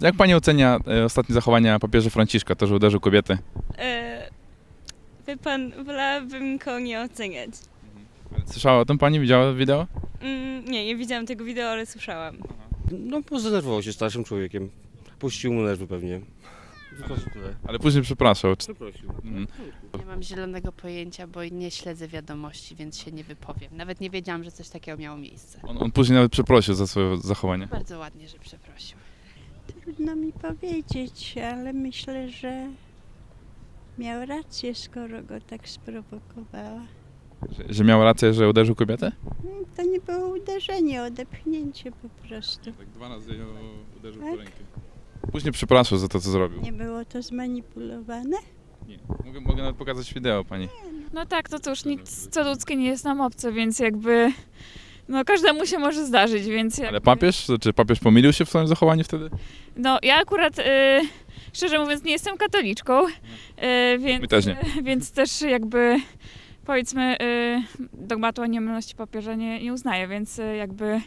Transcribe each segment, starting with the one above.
Jak pani ocenia e, ostatnie zachowania papieża Franciszka, to, że uderzył kobiety? E, wie pan, wolałabym go nie oceniać. Słyszała o tym pani? Widziała wideo? Mm, nie, nie widziałam tego wideo, ale słyszałam. No, bo zdenerwował się starszym człowiekiem. Puścił mu nerwy pewnie. Tylko tyle. Ale później przepraszał. Czy... Przeprosił. Mhm. Nie mam zielonego pojęcia, bo nie śledzę wiadomości, więc się nie wypowiem. Nawet nie wiedziałam, że coś takiego miało miejsce. On, on później nawet przeprosił za swoje zachowanie. Bardzo ładnie, że przeprosił. Trudno mi powiedzieć, ale myślę, że miał rację, skoro go tak sprowokowała. Że, że miał rację, że uderzył kobietę? Mm, To nie było uderzenie, odepchnięcie po prostu. Tak, dwa razy ją uderzył Tak? rękę. Później przepraszał za to, co zrobił. Nie było to zmanipulowane? Nie. Mogę, mogę nawet pokazać wideo pani. No tak, to cóż, nic co ludzkie nie jest nam obce, więc jakby no każdemu się może zdarzyć, więc jakby, Ale papież? Czy papież pomylił się w swoim zachowaniu wtedy? No ja akurat y, szczerze mówiąc nie jestem katoliczką, y, więc, My też nie. więc też jakby powiedzmy y, dogmatu o niemylności papieża nie, nie uznaję, więc y, jakby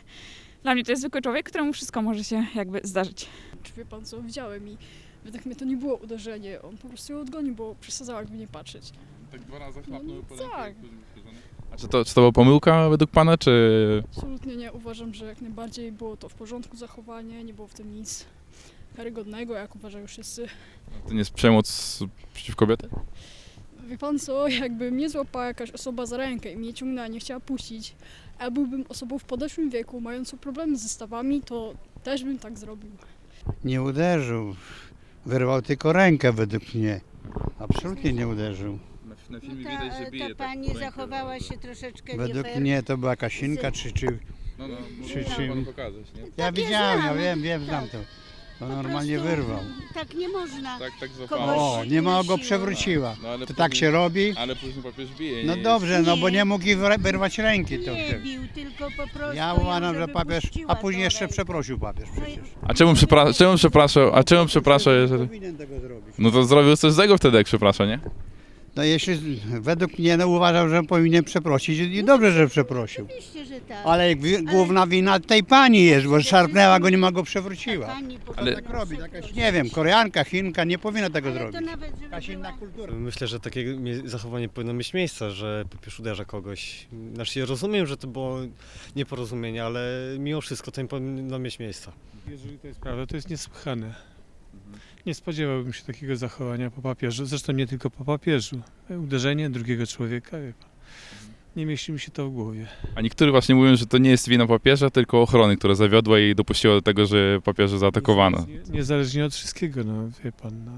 dla mnie to jest zwykły człowiek, któremu wszystko może się jakby zdarzyć. Czy wie pan co, widziałem i według mnie to nie było uderzenie, on po prostu ją odgonił, bo przesadzał jakby nie patrzeć. Tak dwa razy chlapnął po tak. A czy to, czy to była pomyłka według pana, czy... Absolutnie nie, uważam, że jak najbardziej było to w porządku zachowanie, nie było w tym nic karygodnego, jak uważają wszyscy. To nie jest przemoc przeciw kobiety? Wie pan co, jakby mnie złapała jakaś osoba za rękę i mnie ciągnęła, nie chciała puścić, a ja byłbym osobą w podeszłym wieku, mającą problemy ze stawami, to też bym tak zrobił. Nie uderzył. Wyrwał tylko rękę według mnie. Absolutnie nie uderzył. Na, No ta, ta pani zachowała się troszeczkę Według nie fair. mnie to była kasinka czy czy. No, no, Czy- czy- panu pokazać, nie? Ja Tak, ja widziałem, ja znam. wiem, wiem, znam Tak. to. To Po normalnie prostu wyrwał. Tak nie można. Tak, tak. O, nie ma go przewróciła. No, ale To tak później- się robi? Ale później papież bije. No nie? dobrze, no bo Nie. mógł jej wyrwać- wyrwać ręki. To Nie bił, tylko po prostu Ja uważam, że papież, a później jeszcze rękę. przeprosił papież No przecież. A czemu, przepra- czemu przepraszał? A czemu przepraszał, jeżeli... Powinien tego zrobić. No to zrobił coś złego wtedy, jak przepraszał, nie? No jeśli według mnie no, uważam, że powinien przeprosić i dobrze, że przeprosił. Oczywiście, że tak. Ale wi- główna wina tej pani jest, bo szarpnęła go, nie ma go przewróciła. Pani Ale- Tak robi, jakaś, nie wiem, Koreanka, Chinka nie powinna tego Ale to zrobić. nawet, żeby Jakaś inna kultura. Myślę, że takie mie- zachowanie powinno mieć miejsce, że papież uderza kogoś. Znaczy ja rozumiem, że to było nieporozumienie, ale mimo wszystko to nie powinno mieć miejsca. Jeżeli to jest prawda, to jest niesłychane. Nie spodziewałbym się takiego zachowania po papieżu, zresztą nie tylko po papieżu. Uderzenie drugiego człowieka, wie pan. Nie mieści mi się to w głowie. A niektórzy właśnie mówią, że to nie jest wina papieża, tylko ochrony, która zawiodła i dopuściła do tego, że papieża zaatakowano. Niezależnie, niezależnie od wszystkiego, no wie pan, no,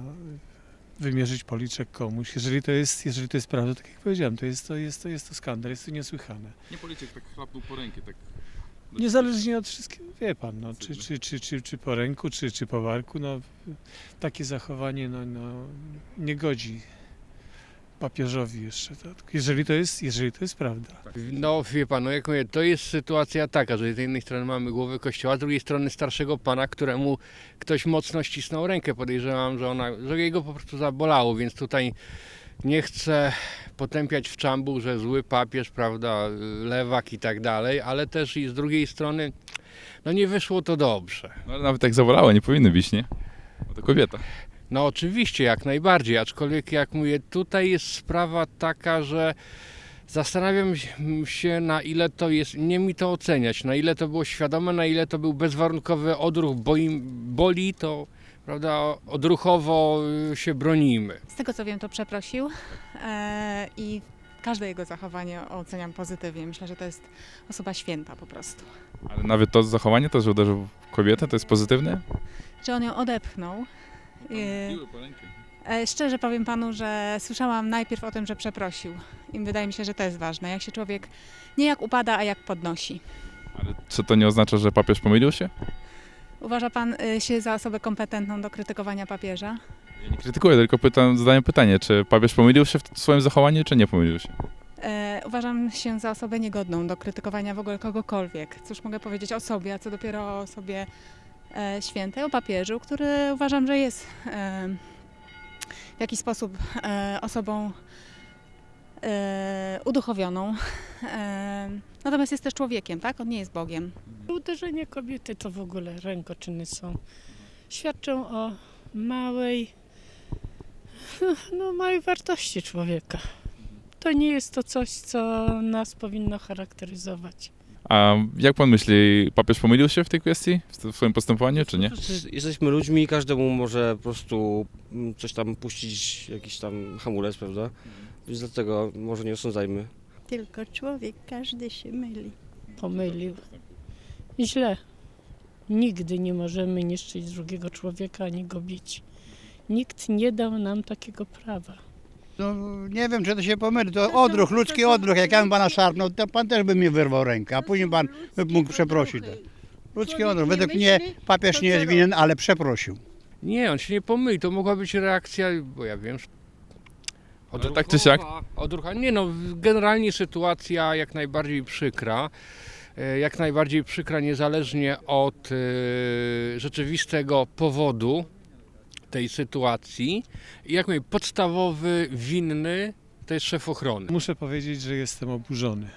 wymierzyć policzek komuś. Jeżeli to jest, jeżeli to jest prawda, tak jak powiedziałem, to jest to, jest to, jest to skandal, jest to niesłychane. Nie policzek tak chlapnął po rękę, tak... Niezależnie od wszystkiego, wie pan, no, czy, czy, czy, czy, czy po ręku, czy, czy po barku, no, takie zachowanie no, no, nie godzi papieżowi jeszcze. Tak? Jeżeli, to jest, jeżeli to jest prawda. No wie pan, no jak mówię, to jest sytuacja taka, że z jednej strony mamy głowę kościoła, z drugiej strony starszego pana, któremu ktoś mocno ścisnął rękę. Podejrzewam, że ona, że jego po prostu zabolało, więc tutaj nie chcę potępiać w czambu, że zły papież, prawda, lewak i tak dalej, ale też i z drugiej strony, no nie wyszło to dobrze. No ale nawet jak zawolało, nie powinny bić, nie? Bo to kobieta. No oczywiście, jak najbardziej, aczkolwiek jak mówię, tutaj jest sprawa taka, że zastanawiam się na ile to jest, nie mi to oceniać, na ile to było świadome, na ile to był bezwarunkowy odruch, bo im boli, to prawda, odruchowo y, się bronimy. Z tego co wiem, to przeprosił e, i każde jego zachowanie oceniam pozytywnie. Myślę, że to jest osoba święta po prostu. Ale nawet to zachowanie, to, że uderzył w kobietę, to jest pozytywne? Że on ją odepchnął. E, e, szczerze powiem panu, że słyszałam najpierw o tym, że przeprosił. I wydaje mi się, że to jest ważne. Jak się człowiek nie jak upada, a jak podnosi. Ale czy to nie oznacza, że papież pomylił się? Uważa pan e, się za osobę kompetentną do krytykowania papieża? Ja nie krytykuję, tylko pytam, zadaję pytanie, czy papież pomylił się w swoim zachowaniu, czy nie pomylił się? E, uważam się za osobę niegodną do krytykowania w ogóle kogokolwiek. Cóż mogę powiedzieć o sobie, a co dopiero o osobie e, świętej, o papieżu, który uważam, że jest e, w jakiś sposób e, osobą e, uduchowioną. E, natomiast jest też człowiekiem, tak? On nie jest Bogiem. Uderzenie kobiety to w ogóle rękoczyny są świadczą o małej, no, małej wartości człowieka. To nie jest to coś, co nas powinno charakteryzować. A jak pan myśli, papież pomylił się w tej kwestii, w swoim postępowaniu, czy nie? Jesteśmy ludźmi, każdemu może po prostu mm, coś tam puścić, jakiś tam hamulec, prawda? Więc dlatego może nie osądzajmy. Tylko człowiek, każdy się myli. Pomylił. Źle. Nigdy nie możemy niszczyć drugiego człowieka ani go bić. Nikt nie dał nam takiego prawa. No, nie wiem, czy to się pomyli. To odruch, ludzki odruch. Jak ja bym pana szarpnął, to pan też by mi wyrwał rękę, a później pan by mógł przeprosić. Ludzki odruch. Według mnie papież nie jest winien, ale przeprosił. Nie, on się nie pomyli, to mogła być reakcja, bo ja wiem, Ale tak czy siak? Odrucha. Nie no, generalnie sytuacja jak najbardziej przykra. E, Jak najbardziej przykra niezależnie od e, rzeczywistego powodu tej sytuacji. I jak mówię, podstawowy, winny to jest szef ochrony. Muszę powiedzieć, że jestem oburzony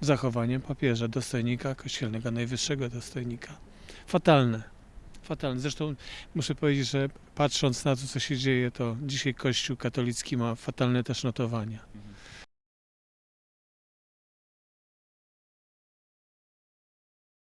zachowaniem papieża, dostojnika kościelnego, najwyższego dostojnika. Fatalne. Fatalne. Zresztą muszę powiedzieć, że patrząc na to, co się dzieje, to dzisiaj Kościół katolicki ma fatalne też notowania.